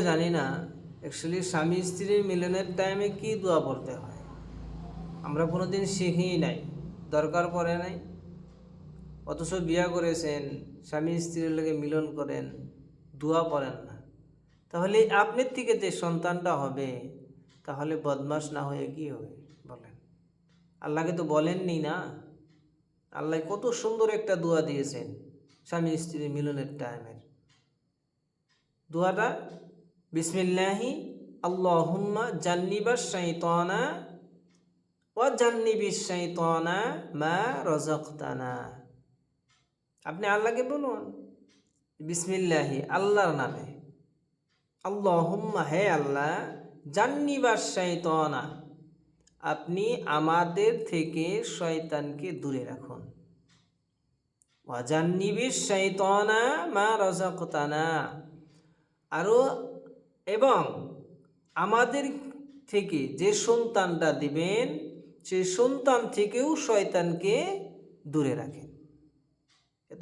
জানি না। অ্যাকচুয়ালি স্বামী স্ত্রীর মিলনের টাইমে কি দোয়া পড়তে হয়? আমরা কোনোদিন শিখিই নাই, দরকার পড়ে নাই। অথচ বিয়া করেছেন, স্বামী স্ত্রীর লোকে মিলন করেন, দোয়া পড়েন না। তাহলে আপনার থেকে যে সন্তানটা হবে, তাহলে বদমাস না হয়ে কি হবে? বলেন। আল্লাহকে তো বলেননি না। আল্লাহ কত সুন্দর একটা দোয়া দিয়েছেন, স্বামী স্ত্রীর মিলনের টাইমের দোয়াটা বিসমিল্লাহি আল্লাহুম্মা জান্নিবা শাইতানা ওয়া জান্নিবিস শাইতানা মা রাযাকতানা। আপনি আল্লাহকে বলুন, বিসমিল্লাহি আল্লাহর নামে। আল্লাহুম্মা হে আল্লাহ জান্নিবা শাইতানা, আপনি আমাদের থেকে শয়তানকে দূরে রাখুন। ওয়াজান্নিবিস শাইতানা মা রাযাকতানা আরও এবং আমাদের থেকে যে সন্তানটা দিবেন সে সন্তান থেকেও শয়তানকে দূরে রাখেন।